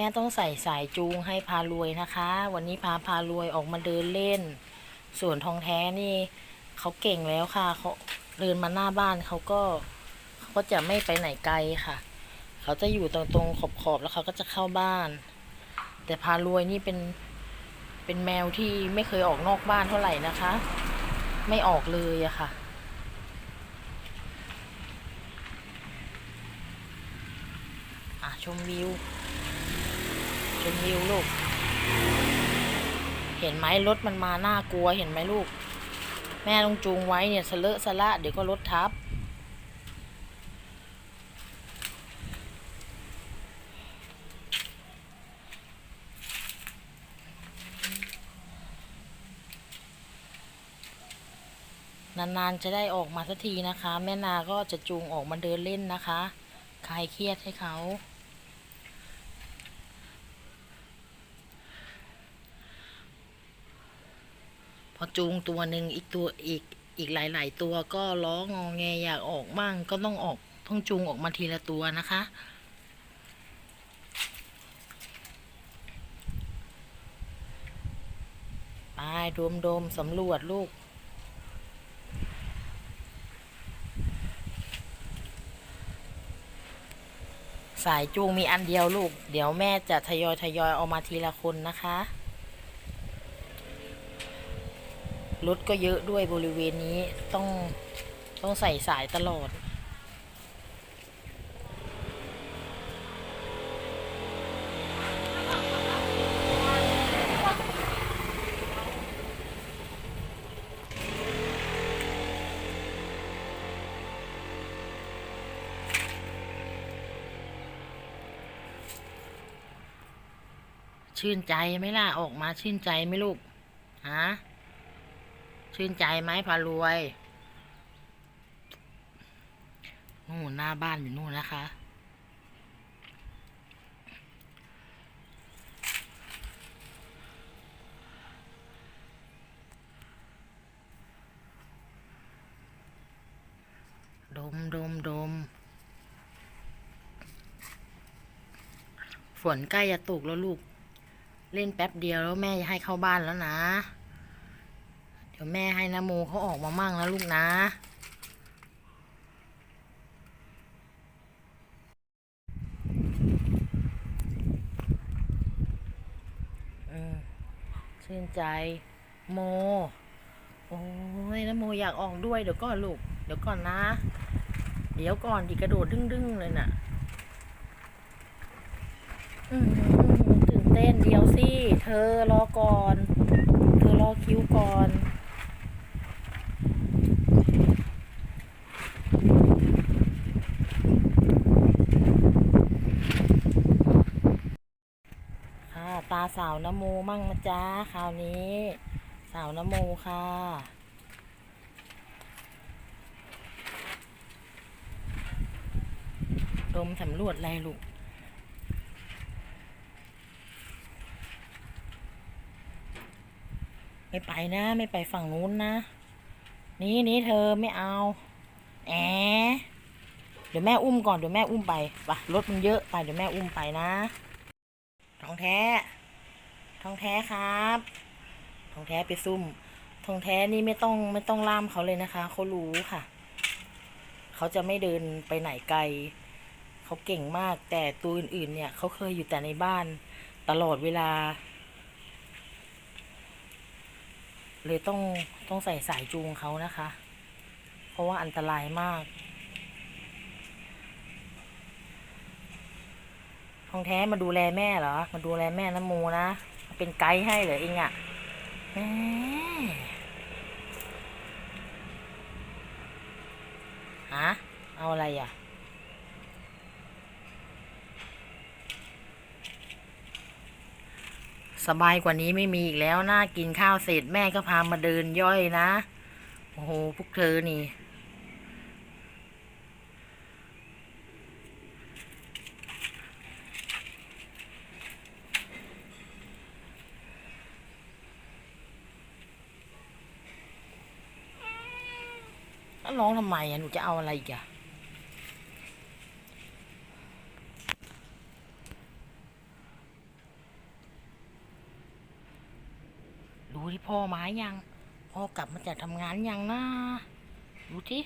แม่ต้องใส่สายจูงให้พารวยนะคะ วันนี้พาพารวยออกมาเดินเล่น ส่วนทองแท้นี่เขาเก่งแล้วค่ะเขาเดินมาหน้าบ้านเขาก็เขาก็จะไม่ไปไหนไกลค่ะ เขาจะอยู่ตรงตรงขอบขอบๆแล้วเขาก็จะเข้าบ้าน แต่พารวยนี่เป็นเป็นแมวที่ไม่เคยออกนอกบ้านเท่าไหร่นะคะ ไม่ออกเลยอะค่ะชมวิว ชมวิวลูก เห็นไหมรถมันมาน่ากลัวเห็นไหมลูก แม่ต้องจูงไว้เนี่ยสเลอะสะละเดี๋ยวก็รถทับ นานๆจะได้ออกมาสักทีนะคะ แม่นาก็จะจูงออกมาเดินเล่นนะคะ คลายเครียดให้เขา พอจูงตัวหนึ่งอีกตัวอีกอีกหลาย ๆ ตัวก็ร้องงอแงอยากออกมั่งก็ต้องออกต้องจูงออกมาทีละตัวนะคะ ไปโดมโดมสำรวจลูก สายจูงมีอันเดียวลูก เดี๋ยวแม่จะทยอยทยอยเอามาทีละคนนะคะ รถก็เยอะด้วยบริเวณนี้ต้องต้องใส่สายตลอด ชื่นใจไหมล่ะ ออกมาชื่นใจไหมลูกฮะ ชื่นใจไหมพารวยนู่นหน้าบ้านอยู่นู่นนะคะ ดมดมดมฝนใกล้จะตกแล้วลูก เล่นแป๊บเดียวแล้วแม่จะให้เข้าบ้านแล้วนะ ดี๋ยวแม่ให้นโมเขาออกมามั่งแล้วลูกนะอืมชื่นใจ โม โอ้ยนโมอยากออกด้วยเดี๋ยวก่อนลูก เดี๋ยวก่อนนะ เดี๋ยวก่อนดิกระโดดดึงๆเลยน่ะอืมตื่นเต้นเดียวสิ เธอรอก่อน เธอรอคิวก่อน ค่ะ ตาสาวนโมมั่งนะจ๊ะคราวนี้ สาวนโมค่ะดมสำรวจอะไรลูกไม่ไปนะ ไม่ไปฝั่งนู้นนะ นี่นี่เธอไม่เอาแอเดี๋ยวแม่อุ้มก่อนเดี๋ยวแม่อุ้มไปไปรถมันเยอะไปเดี๋ยวแม่อุ้มไปนะทองแท้ ทองแท้ครับทองแท้ไปซุ่มทองแท้นี่ไม่ต้องไม่ต้องล่ามเขาเลยนะคะเขารู้ค่ะ เขาจะไม่เดินไปไหนไกล เขาเก่งมากแต่ตัวอื่นๆ เนี่ยเขาเคยอยู่แต่ในบ้านตลอดเวลา เลยต้องต้องใส่สายจูงเขานะคะ เพราะว่าอันตรายมากทองแท้มาดูแลแม่เหรอ มาดูแลแม่น้ำโมนะ เป็นไกด์ให้เหรอเองอะ่ะแหมฮะเอาอะไรอะ สบายกว่านี้ไม่มีอีกแล้วนะกินข้าวเสร็จแม่ก็พามาเดินย่อยนะ โอ้โห พวกเธอนี่ น้องทำไมอะหนูจะเอาอะไรกะดูที่พ่อมายังพ่อกลับมาจากทำงานยังนะดูที่